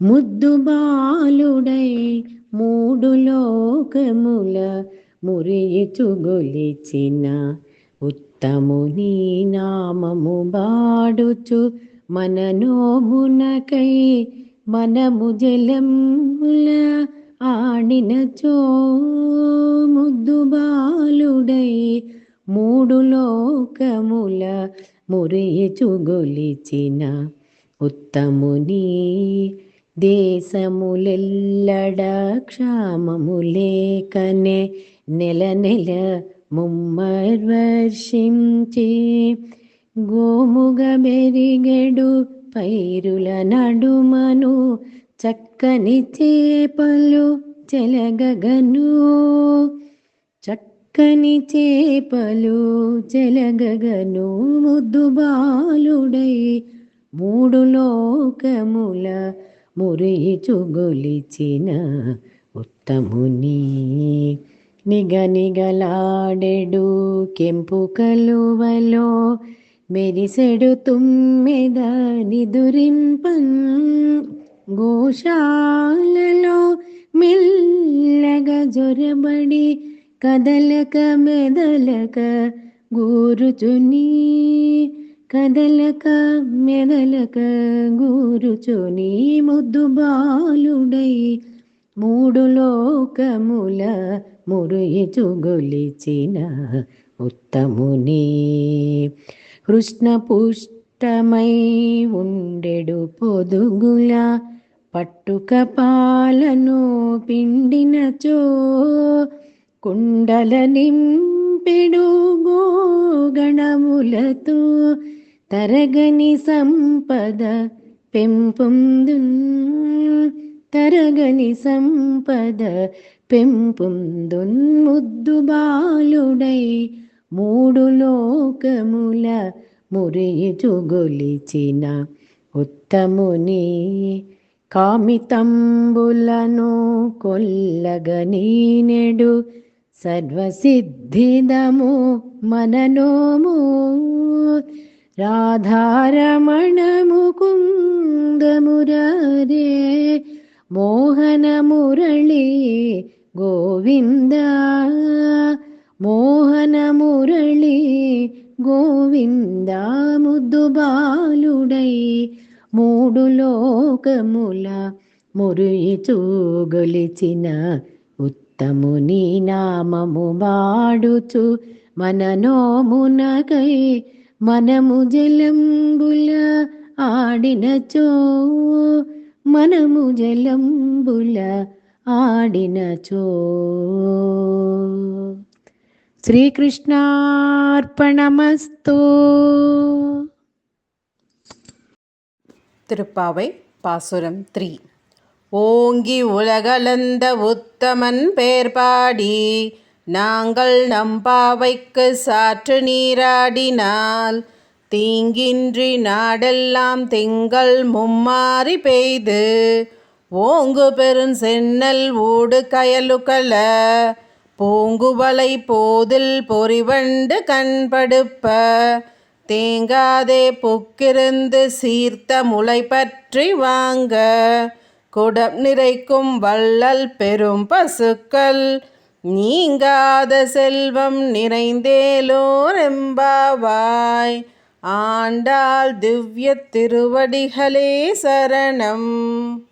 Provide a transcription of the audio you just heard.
ముద్దు బాలుడై మూడు లోకముల మురియుచు గొలిచిన ఉత్తముని నామము బాడుచు మన నోమునకై మనము జలముల ఆడినచో ముద్దు బాలుడై మూడు లోకముల మురియుచు గొలిచిన ఉత్తముని దేశములెల్లడ క్షామములేకనే నెల నెల ముమ్మర్వర్షించి గోముగ బెరిగెడు పైరుల నడుమను చక్కని చేపలు చెలగగను. చక్కని చేపలు చెలగగను ముద్దు బాలుడై మూడు లోకముల మురిచుగొలిచిన ఉత్తముని నిగ నిగలాడెడు కెంపు కలువలో మెరిసెడు తుమ్మెద నిదురింపన్ గోశాలలో మెల్లగా జొరబడి కదలక మెదలక గూరుచుని కదలక మెదలక గూరుచుని ముద్దు బాలుడై మూడు లోకముల మురుయిచు గొలిచిన ఉత్తముని. కృష్ణ పుష్టమై ఉండెడు పొదుగుల పట్టుక పాలను పిండినచో కుండల నింపెడు గోగణములతో తరగని సంపద పెంపొందున్ తరగని సంపద పెంపొందున్ ముద్దు బాలుడై మూడు లోకముల మురియుచుగొలిచిన ఉత్తముని కామితంబులను కొల్లగనీనెడు సర్వసిద్ధిదము మననోము రాధారమణము కుందమురే మోహన మురళి గోవింద మోహన మురళి గోవింద ముద్దు బాలుడై మూడు లోకముల మురుయిచూ గొలిచిన ఉత్తముని నామము వాడుచు మన മനമുജലംബുല ആടിനച്ചോ ആടിന ചോ ശ്രീകൃഷ്ണാർപ്പണമസ്തോ திருப்பாவை பாசுரம் த்ரீ ஓங்கி உலகலந்த உத்தமன் பேர்பாடி நாங்கள் நாங்கள் நம்பாவைக்கு சாற்று நீராடினால் தீங்கின்றி நாடெல்லாம் திங்கள் மும்மாறி பெய்து ஓங்கு பெருஞ்சென்னல் ஊடு கயலுகல பூங்குவலை போதில் பொறிவண்டு கண்படுப்ப தேங்காதே புக்கிருந்து சீர்த்த முளை பற்றி வாங்க குடம் நிறைக்கும் வள்ளல் பெரும் பசுக்கள் நீங்காத செல்வம் நிறைந்தேலோர் எம்பாவாய் ஆண்டாள் திவ்ய திருவடிகளே சரணம்.